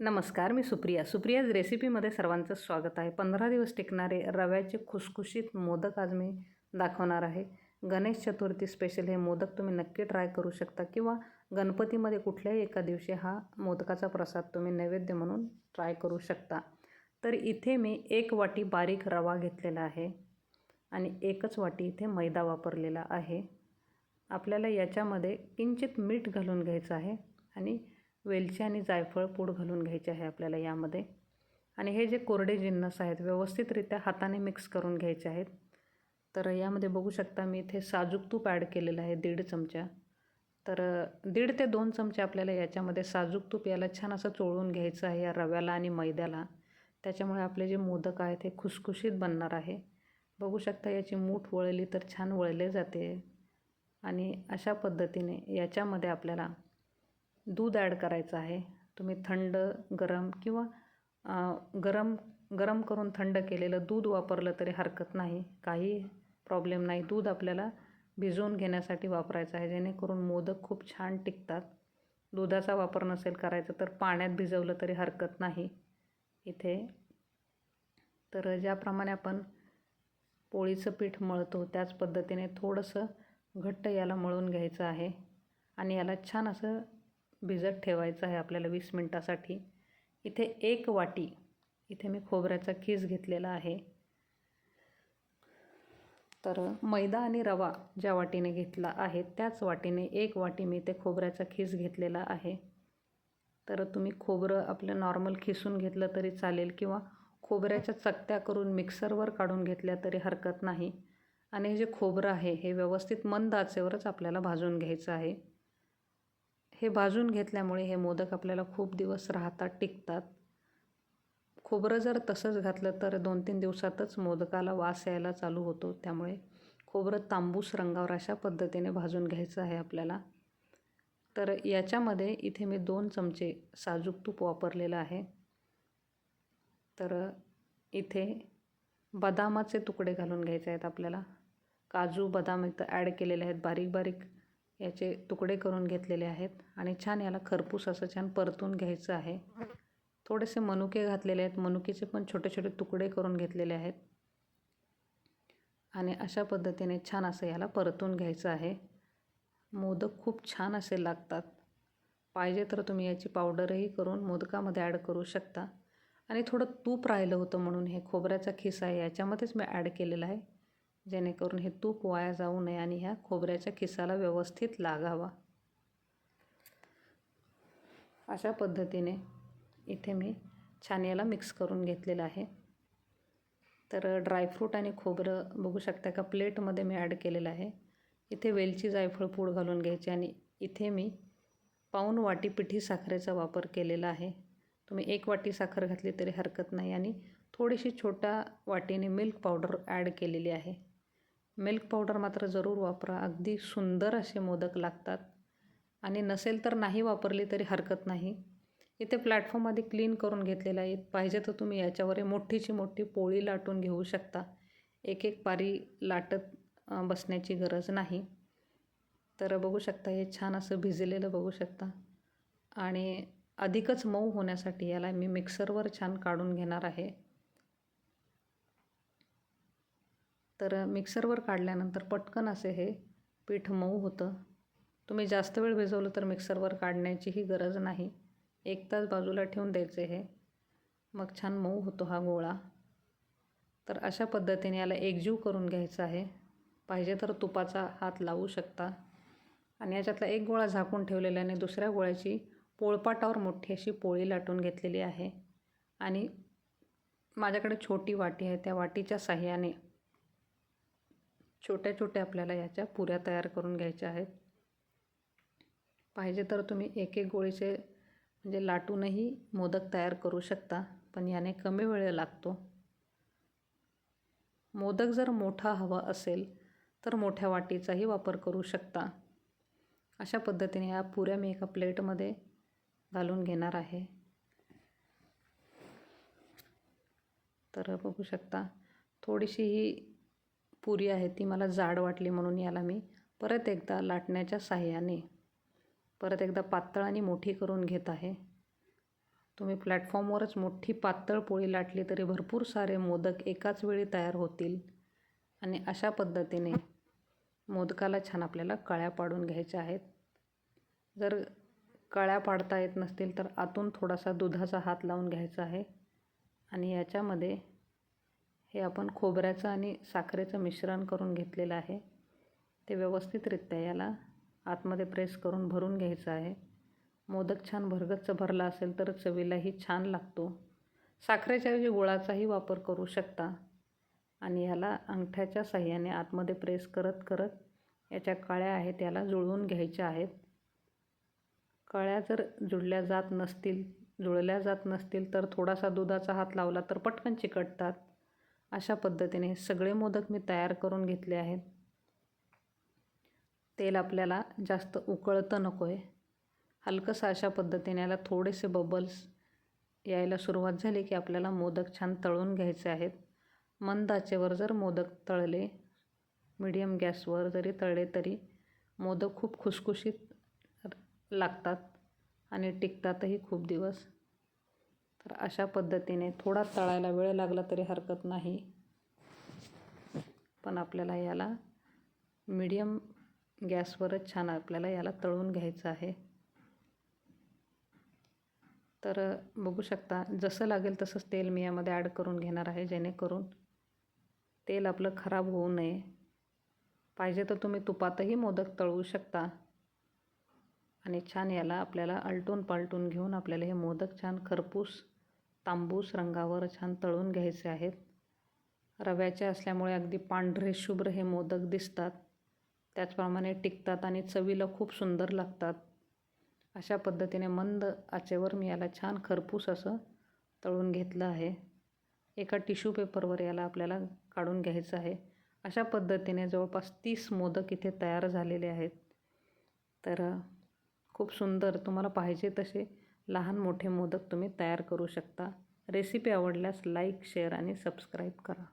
नमस्कार मी सुप्रिया. सुप्रियाज रेसिपीमध्ये सर्वांचं स्वागत आहे. पंधरा दिवस टिकणारे रव्याचे खुसखुशीत मोदक आज मी दाखवणार आहे. गणेश चतुर्थी स्पेशल हे मोदक तुम्ही नक्की ट्राय करू शकता किंवा गणपतीमध्ये कुठल्याही एका दिवशी हा मोदकाचा प्रसाद तुम्ही नैवेद्य म्हणून ट्राय करू शकता. तर इथे मी एक वाटी बारीक रवा घेतलेला आहे आणि एकच वाटी इथे मैदा वापरलेला आहे. आपल्याला याच्यामध्ये किंचित मीठ घालून घ्यायचं आहे आणि वेलची आणि जायफळ पूड घालून घ्यायचे आहे आपल्याला यामध्ये. आणि हे जे कोरडे जिन्नस आहेत व्यवस्थितरित्या हाताने मिक्स करून घ्यायचे आहेत. तर यामध्ये बघू शकता मी इथे साजूक तूप ॲड केलेलं आहे दीड चमचा. तर दीड ते दोन चमचे आपल्याला याच्यामध्ये साजूक तूप याला छान असं चोळून घ्यायचं आहे या रव्याला आणि मैद्याला. त्याच्यामुळे आपले जे मोदक आहेत हे खुसखुशीत बनणार आहे. बघू शकता याची मूठ वळली तर छान वळले जाते. आणि अशा पद्धतीने याच्यामध्ये आपल्याला दूध ॲड करायचं आहे. तुम्ही थंड गरम किंवा गरम गरम करून थंड केलेलं दूध वापरलं तरी हरकत नाही. काही प्रॉब्लेम नाही. दूध आपल्याला भिजवून घेण्यासाठी वापरायचं आहे. जेणेकरून मोदक खूप छान टिकतात. दुधाचा वापर नसेल करायचा तर पाण्यात भिजवलं तरी हरकत नाही. इथे तर ज्याप्रमाणे आपण पोळीचं पीठ मळतो त्याच पद्धतीने थोडंसं घट्ट याला मळून घ्यायचं आहे. आणि याला छान असं भिजत ठेवायचं आहे आपल्याला वीस मिनटासाठी. इथे एक वाटी इथे मी खोबऱ्याचा खीस घेतलेला आहे. तर मैदा आणि रवा ज्या वाटीने घेतला आहे त्याच वाटीने एक वाटी मी ते खोबऱ्याचा खीस घेतलेला आहे. तर तुम्ही खोबरं आपलं नॉर्मल खिसून घेतलं तरी चालेल किंवा खोबऱ्याच्या चकत्या करून मिक्सरवर काढून घेतल्या तरी हरकत नाही. आणि हे जे खोबरं आहे हे व्यवस्थित मंद आचेवरच आपल्याला भाजून घ्यायचं आहे. हे भाजून घेतल्यामुळे हे मोदक आपल्याला खूप दिवस राहतात टिकतात. खोबरं जर तसंच घातलं तर दोन तीन दिवसातच मोदकाला वास यायला चालू होतो. त्यामुळे खोबरं तांबूस रंगावर अशा पद्धतीने भाजून घ्यायचं आहे आपल्याला. तर याच्यामध्ये इथे मी दोन चमचे साजूक तूप वापरलेलं आहे. तर इथे बदामाचे तुकडे घालून घ्यायचे आहेत आपल्याला. काजू बदाम इथं ॲड केलेले आहेत. बारीक बारीक याचे तुकडे करून घेतलेले आहेत. आणि छान याला खरपूस असं छान परतून घ्यायचं आहे. थोडेसे मनुके घातलेले आहेत. मनुकेचे पण छोटे छोटे तुकडे करून घेतलेले आहेत. आणि अशा पद्धतीने छान असं याला परतून घ्यायचं आहे. मोदक खूप छान असे लागतात. पाहिजे तर तुम्ही याची पावडरही करून मोदकामध्ये ॲड करू शकता. आणि थोडं तूप राहिलं होतं म्हणून हे खोबऱ्याचा खिसा आहे. याच्यामध्येच मी ॲड केलेला आहे. जेणेकरून हे तूप वाया जाऊ नये आणि ह्या खोबऱ्याच्या खिसाला व्यवस्थित लागावा. अशा पद्धतीने इथे मी छान याला मिक्स करून घेतलेलं आहे. तर ड्रायफ्रूट आणि खोबरं बघू शकता का प्लेटमध्ये मी ॲड केलेलं आहे. इथे वेलची जायफळ पूड घालून घ्यायची आणि इथे मी पाऊन वाटी पिठी साखरेचा वापर केलेला आहे. तुम्ही एक वाटी साखर घातली तरी हरकत नाही आणि थोडीशी छोट्या वाटीने मिल्क पावडर ॲड केलेली आहे. मिल्क पावडर मात्र जरूर वापरा. अगदी सुंदर असे मोदक लागतात. आणि नसेल तर नाही वापरली तरी हरकत नाही. इथे प्लॅटफॉर्म आधी क्लीन करून घेतलेला आहे. पाहिजे तर तुम्ही याच्यावर मोठीची मोठी पोळी लाटून घेऊ शकता. एक एक पारी लाटत बसण्याची गरज नाही. तर बघू शकता हे छान असं भिजलेलं बघू शकता. आणि अधिकच मऊ होण्यासाठी याला मी मिक्सरवर छान काढून घेणार आहे. तर मिक्सरवर काढल्यानंतर पटकन असे हे पीठ मऊ होतं. तुम्ही जास्त वेळ भिजवलं तर मिक्सरवर काढण्याचीही गरज नाही. एक तास बाजूला ठेवून द्यायचे हे. मग छान मऊ होतो हा गोळा. तर अशा पद्धतीने याला एकजीव करून घ्यायचा आहे. पाहिजे तर तुपाचा हात लावू शकता. आणि याच्यातला एक गोळा झाकून ठेवलेल्याने दुसऱ्या गोळ्याची पोळपाटावर मोठी अशी पोळी लाटून घेतलेली आहे. आणि माझ्याकडे छोटी वाटी आहे. त्या वाटीच्या साह्याने छोट्या छोट्या आपल्याला याच्या पुऱ्या तयार करून घ्यायच्या आहेत. पाहिजे तर तुम्ही एक एक गोळीचे म्हणजे लाटूनही मोदक तयार करू शकता पण याने कमी वेळ लागतो. मोदक जर मोठा हवा असेल तर मोठ्या वाटीचाही वापर करू शकता. अशा पद्धतीने या पुऱ्या मी एका प्लेटमध्ये घालून घेणार आहे. तर बघू शकता थोडीशी ही पुरी आहे ती मला जाड वाटली म्हणून याला मी परत एकदा लाटण्याच्या साह्याने परत एकदा पातळ आणि मोठी करून घेत आहे. तुम्ही प्लॅटफॉर्मवरच मोठी पातळ पोळी लाटली तरी भरपूर सारे मोदक एकाच वेळी तयार होतील आणि अशा पद्धतीने मोदकाला छान आपल्याला कळ्या पाडून घ्यायच्या आहेत. जर कळ्या पाडता येत नसतील तर आतून थोडासा दुधाचा हात लावून घ्यायचा आहे आणि याच्यामध्ये हे आपण खोबऱ्याचं आणि साखरेचं मिश्रण करून घेतलेलं आहे. ते व्यवस्थितरित्या याला आतमध्ये प्रेस करून भरून घ्यायचं आहे. मोदक छान भरगच्च भरला असेल तर चवीलाही छान लागतो. साखरेच्याऐवजी गुळाचाही वापर करू शकता. आणि याला अंगठ्याच्या साह्याने आतमध्ये प्रेस करत करत याच्या कळ्या आहेत याला जुळवून घ्यायच्या आहेत. कळ्या जर जुळल्या जात नसतील जुळल्या जात नसतील तर थोडासा दुधाचा हात लावला तर पटकन चिकटतात. अशा पद्धतीने सगळे मोदक मी तयार करून घेतले आहेत. तेल आपल्याला जास्त उकळतं नको आहे हलकंसं अशा पद्धतीने याला थोडेसे बबल्स यायला सुरुवात झाली की आपल्याला मोदक छान तळून घ्यायचे आहेत. मंद आचेवर जर मोदक तळले मीडियम गॅसवर जरी तळले तरी मोदक खूप खुसखुशीत लागतात आणि टिकतातही खूप दिवस. तर अशा पद्धतीने थोडा तळायला वेळ लागला तरी हरकत नाही. पण आपल्याला याला मीडियम गॅसवरच छान आपल्याला याला तळून घ्यायचं आहे. तर बघू शकता जसं लागेल तसंच तेल मी यामध्ये ॲड करून घेणार आहे जेणेकरून तेल आपलं खराब होऊ नये. पाहिजे तर तुम्ही तुपातही मोदक तळवू शकता. आणि छान याला आपल्याला आलटून पालटून घेऊन आपल्याला हे मोदक छान खरपूस तांबूस रंगावर छान तळून घ्यायचे आहेत. रव्याचे असल्यामुळे अगदी पांढरे शुभ्र हे मोदक दिसतात. त्याचप्रमाणे टिकतात आणि चवीला खूप सुंदर लागतात. अशा पद्धतीने मंद आचेवर मी याला छान खरपूस असं तळून घेतलं आहे. एका टिश्यू पेपरवर याला आपल्याला काढून घ्यायचं आहे. अशा पद्धतीने जवळपास तीस मोदक इथे तयार झालेले आहेत. तर खूप सुंदर तुम्हाला पाहिजे तसे लहान मोठे मोदक तुम्ही तयार करू शकता. रेसिपी आवडल्यास लाईक शेअर आणि सबस्क्राईब करा.